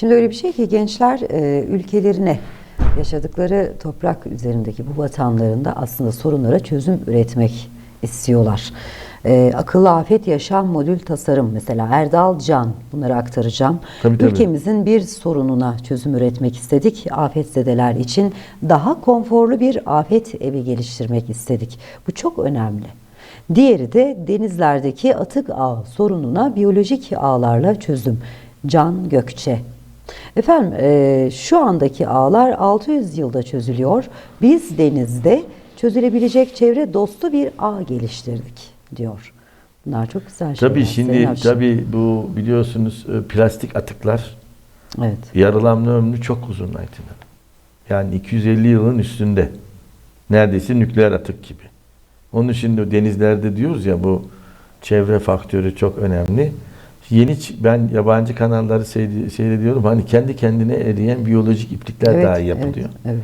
Şimdi öyle bir şey ki gençler e, ülkelerine yaşadıkları toprak üzerindeki bu vatanlarında aslında sorunlara çözüm üretmek istiyorlar. E, akıllı afet yaşam modül tasarım mesela Erdal Can bunları aktaracağım. Tabii, tabii. Ülkemizin bir sorununa çözüm üretmek istedik. Afetzedeler için daha konforlu bir afet evi geliştirmek istedik. Bu çok önemli. Diğeri de denizlerdeki atık ağ sorununa biyolojik ağlarla çözüm. Can Gökçe. Efendim e, şu andaki ağlar 600 yılda çözülüyor. Biz denizde çözülebilecek çevre dostu bir ağ geliştirdik diyor. Bunlar çok güzel şeyler. Tabii şimdi tabii bu biliyorsunuz e, plastik atıklar Evet. yarılanma ömrü çok uzun Aytin. Yani 250 yılın üstünde. Neredeyse nükleer atık gibi. Onun için de denizlerde diyoruz ya bu çevre faktörü çok önemli. Yeni ben yabancı kanalları seyrediyorum. Hani kendi kendine eriyen biyolojik iplikler Evet, dahi yapılıyor. Evet, evet.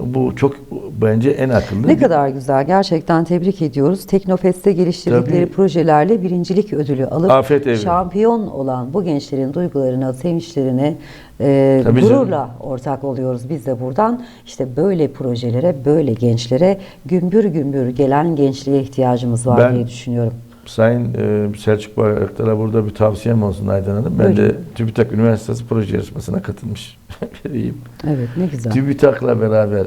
Bu çok bence en akıllı. Ne bir- kadar güzel. Gerçekten tebrik ediyoruz. Teknofest'te geliştirdikleri Tabii. projelerle birincilik ödülü alıp Afet evi. şampiyon olan bu gençlerin duygularına, sevinçlerine e, Tabii gururla canım. ortak oluyoruz biz de buradan. İşte böyle projelere, böyle gençlere gümbür gümbür gelen gençliğe ihtiyacımız var Ben- diye düşünüyorum. Sayın e, Selçuk Bayraktar'a burada bir tavsiyem olsun Aydan Hanım. Ben de Buyurun. TÜBİTAK Üniversitesi proje yarışmasına katılmış biriyim. Evet, ne güzel. TÜBİTAK'la beraber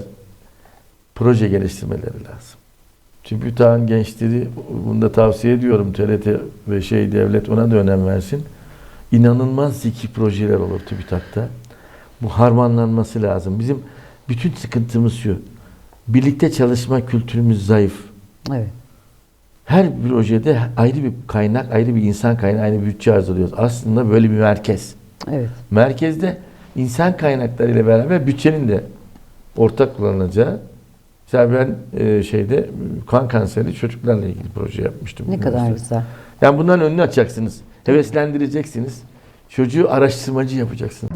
proje geliştirmeleri lazım. TÜBİTAK'ın gençleri, bunu da tavsiye ediyorum TRT ve şey devlet ona da önem versin. İnanılmaz zeki projeler olur TÜBİTAK'ta. Bu harmanlanması lazım. Bizim bütün sıkıntımız şu. Birlikte çalışma kültürümüz zayıf. Evet. Her projede ayrı bir kaynak, ayrı bir insan kaynağı, ayrı bir bütçe arzuluyoruz. Aslında böyle bir merkez. Evet. Merkezde insan kaynakları ile beraber bütçenin de ortak kullanılacağı. Mesela ben e, şeyde kan kanseri çocuklarla ilgili proje yapmıştım. Ne kadar üniversitede. güzel. Yani bunların önünü açacaksınız. Heveslendireceksiniz. Çocuğu araştırmacı yapacaksınız.